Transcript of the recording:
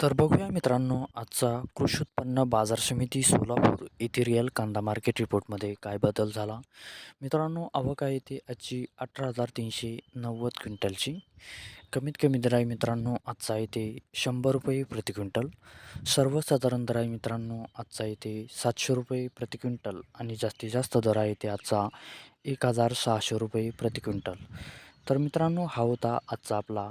तर बघूया मित्रांनो आजचा कृषी उत्पन्न बाजार समिती सोलापूर येथे रिअल कांदा मार्केट रिपोर्टमध्ये काय बदल झाला? मित्रांनो आवक येते आजची अठरा हजार तीनशे नव्वद क्विंटलची. कमीत कमी दर आहे मित्रांनो आजचा येते शंभर रुपये प्रति क्विंटल. सर्वसाधारण दर आहे मित्रांनो आजचा येते सातशे रुपये प्रति क्विंटल आणि जास्तीत जास्त दर आहे ते आजचा एक हजार सहाशे रुपये प्रति क्विंटल. तर मित्रांनो हा होता आजचा आपला